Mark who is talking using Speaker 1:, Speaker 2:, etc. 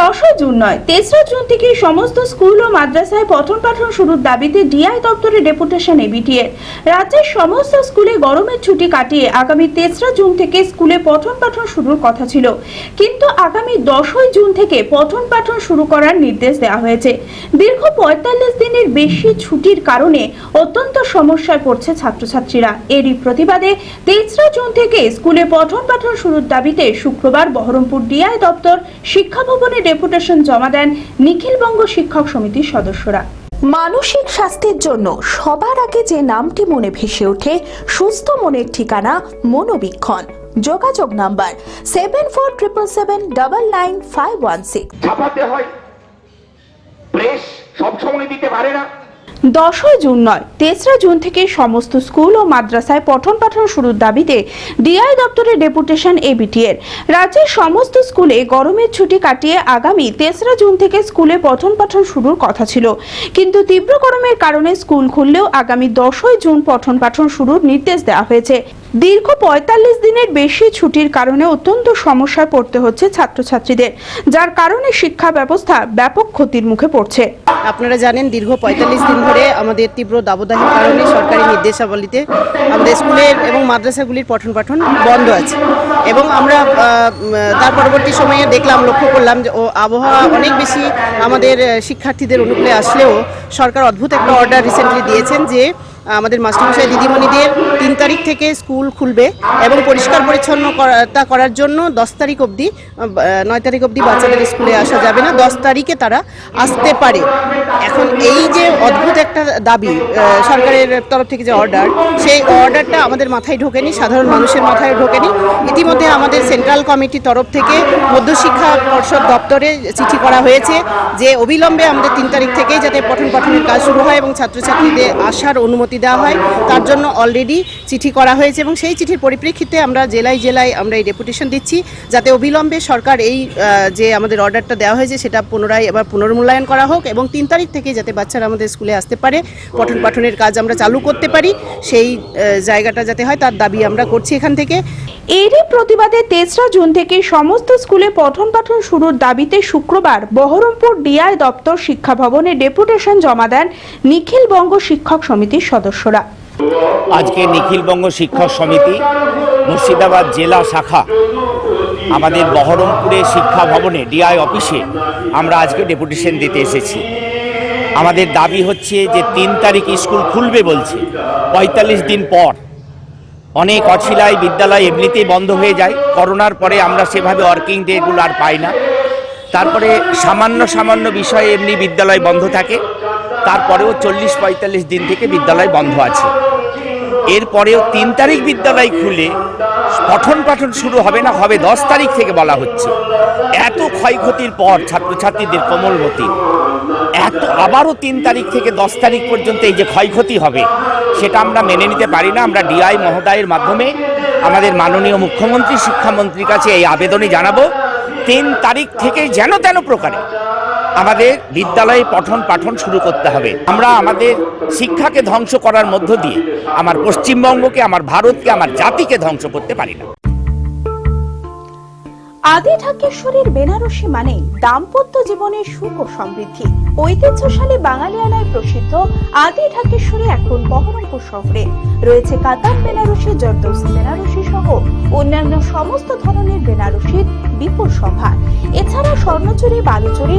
Speaker 1: দশই জুন নয়, তেসরা জুন থেকে সমস্ত স্কুল ও মাদ্রাসায় পঠন পাঠন শুরুর দাবিতে ডিআই দপ্তরে ডেপুটেশন এবিটিএর রাজ্যের সমস্ত স্কুলে গরমের ছুটি কাটিয়ে আগামী তেসরা জুন থেকে স্কুলে পঠন পাঠন শুরুর কথা ছিল। কিন্তু আগামী দশই জুন থেকে পঠন পাঠন শুরু করার নির্দেশ দেওয়া হয়েছে। দীর্ঘ পঁয়তাল্লিশ দিনের বেশি ছুটির কারণে অত্যন্ত সমস্যায় পড়ছে ছাত্রছাত্রীরা। এরই প্রতিবাদে তেসরা জুন থেকে স্কুলে পঠন পাঠন শুরুর দাবিতে শুক্রবার বহরমপুর ডিআই দপ্তর শিক্ষা ভবনে ডেপুটেশন জমা দেন নিখিলবঙ্গ শিক্ষক সমিতির সদস্যরা।
Speaker 2: মানসিক স্বাস্থ্যের জন্য সবার আগে যে নামটি মনে ভেসে ওঠে সুস্থ মনের ঠিকানা মনোবীক্ষণ। যোগাযোগ number seven four triple seven double nine five one six.
Speaker 3: ছাপাতে হয়। প্রেস সব সময় দিতে পারে না।
Speaker 1: দশই জুন নয়, তেসরা জুন থেকে সমস্ত স্কুল ও মাদ্রাসায় পঠন পাঠন শুরুর দাবিতে ডিআই দপ্তরের ডেপুটেশন এবিটিএর রাজ্যের সমস্ত স্কুলে গরমের ছুটি কাটিয়ে আগামী তেসরা জুন থেকে স্কুলে পঠন পাঠন শুরুর কথা ছিল। কিন্তু তীব্র গরমের কারণে স্কুল খুললেও আগামী দশই জুন পঠন পাঠন শুরুর নির্দেশ দেওয়া হয়েছে। দীর্ঘ পঁয়তাল্লিশ দিনের বেশি ছুটির কারণে অত্যন্ত সমস্যায় পড়তে হচ্ছে ছাত্রছাত্রীদের, যার কারণে শিক্ষা ব্যবস্থা ব্যাপক ক্ষতির মুখে পড়ছে।
Speaker 4: আপনারা জানেন, দীর্ঘ পঁয়তাল্লিশ দিন ধরে আমাদের তীব্র দাবদাহের কারণে সরকারি নির্দেশাবলীতে আমাদের স্কুলের এবং মাদ্রাসাগুলির পঠন পাঠন বন্ধ আছে। এবং আমরা তার পরবর্তী সময়ে দেখলাম, লক্ষ্য করলাম যে, ও, আবহাওয়া অনেক বেশি আমাদের শিক্ষার্থীদের অনুকূলে আসলেও সরকার অদ্ভুত একটা অর্ডার রিসেন্টলি দিয়েছেন যে আমাদের মাস্টারমশাই দিদিমণিদের তিন তারিখ থেকে স্কুল খুলবে এবং পরিষ্কার পরিচ্ছন্ন করা- তা করার জন্য দশ তারিখ অবধি নয় তারিখ অবধি বাচ্চাদের স্কুলে আসা যাবে না। দশ তারিখে তারা আসতে পারে। এখন এই যে অদ্ভুত একটা দাবি সরকারের তরফ থেকে যে অর্ডার, সেই অর্ডারটা আমাদের মাথায় ঢোকেনি, সাধারণ মানুষের মাথায় ঢোকেনি। ইতিমধ্যে আমাদের সেন্ট্রাল কমিটির তরফ থেকে মধ্যশিক্ষা পর্ষদ দপ্তরে চিঠি করা হয়েছে যে অবিলম্বে আমাদের তিন তারিখ থেকেই যাতে পঠন পাঠনের কাজ শুরু হয় এবং ছাত্রছাত্রীদের আসার অনুমতি দেওয়া হয়। তার জন্য অলরেডি চিঠি করা হয়েছে এবং সেই চিঠির পরিপ্রেক্ষিতে আমরা জেলায় জেলায় আমরা এই ডেপুটেশন দিচ্ছি যাতে অবিলম্বে সরকার এই যে আমাদের অর্ডারটা দেওয়া হয়েছে সেটা পুনরায় এবার পুনর্মূল্যায়ন করা হোক এবং তিন তারিখ থেকে যাতে বাচ্চারা আমাদের স্কুলে আসতে পারে, পঠন পাঠনের কাজ আমরা চালু করতে পারি। সেই জায়গাটা যাতে হয় তার দাবি আমরা করছি এখান থেকে।
Speaker 1: এরই প্রতিবাদে তেসরা জুন থেকে সমস্ত স্কুলে পঠন পাঠন শুরুর দাবিতে শুক্রবার বহরমপুর ডিআই দপ্তর শিক্ষা ভবনে ডেপুটেশন জমা দেন নিখিলবঙ্গ শিক্ষক সমিতির সদস্যরা।
Speaker 5: আজকে নিখিলবঙ্গ শিক্ষক সমিতি মুর্শিদাবাদ জেলা শাখা আমাদের বহরমপুরে শিক্ষা ভবনে ডিআই অফিসে আমরা আজকে ডেপুটেশন দিতে এসেছি। আমাদের দাবি হচ্ছে যে তিন তারিখ স্কুল খুলবে বলছে, পঁয়তাল্লিশ দিন পর অনেক অছিলায় বিদ্যালয় এমনিতেই বন্ধ হয়ে যায়। করোনার পরে আমরা সেভাবে ওয়ার্কিং ডেগুলো আর পাই না। তারপরে সামান্য সামান্য বিষয়ে এমনি বিদ্যালয় বন্ধ থাকে। তারপরেও চল্লিশ পঁয়তাল্লিশ দিন থেকে বিদ্যালয় বন্ধ আছে। এরপরেও তিন তারিখ বিদ্যালয় খুলে পঠন পাঠন শুরু হবে না, হবে দশ তারিখ থেকে বলা হচ্ছে। এত ক্ষয়ক্ষতির পর ছাত্রছাত্রীদের কোমলমতি। এত আবারও তিন তারিখ থেকে দশ তারিখ পর্যন্ত এই যে ক্ষয়ক্ষতি হবে, সেটা আমরা মেনে নিতে পারি না। আমরা ডিআই মহোদয়ের মাধ্যমে আমাদের মাননীয় মুখ্যমন্ত্রী, শিক্ষামন্ত্রীর কাছে এই আবেদনই জানাব, তিন তারিখ থেকে যেন তেন প্রকারে আমাদের বিদ্যালয়ে পঠন পাঠন শুরু করতে হবে। আমরা আমাদের শিক্ষাকে ধ্বংস করার মধ্য দিয়ে আমার পশ্চিমবঙ্গকে, আমার ভারতকে, আমার জাতিকে ধ্বংস করতে পারি না।
Speaker 2: আদি ঢাকেশ্বরীর বেনারসি মানে দাম্পত্য জীবনের সুখ ও সমৃদ্ধি। ঐতিহ্যশালী বাঙালিয়ানায় প্রসিদ্ধ আদি ঢাকেশ্বরী এখন বহরমপুর শহরে। রয়েছে কাতার বেনারসি জর্দোস বেনারসি সহ অন্যান্য সমস্ত ধরনের বেনারসির বিপুল সভা। এছাড়া Swarnachuri, Baluchari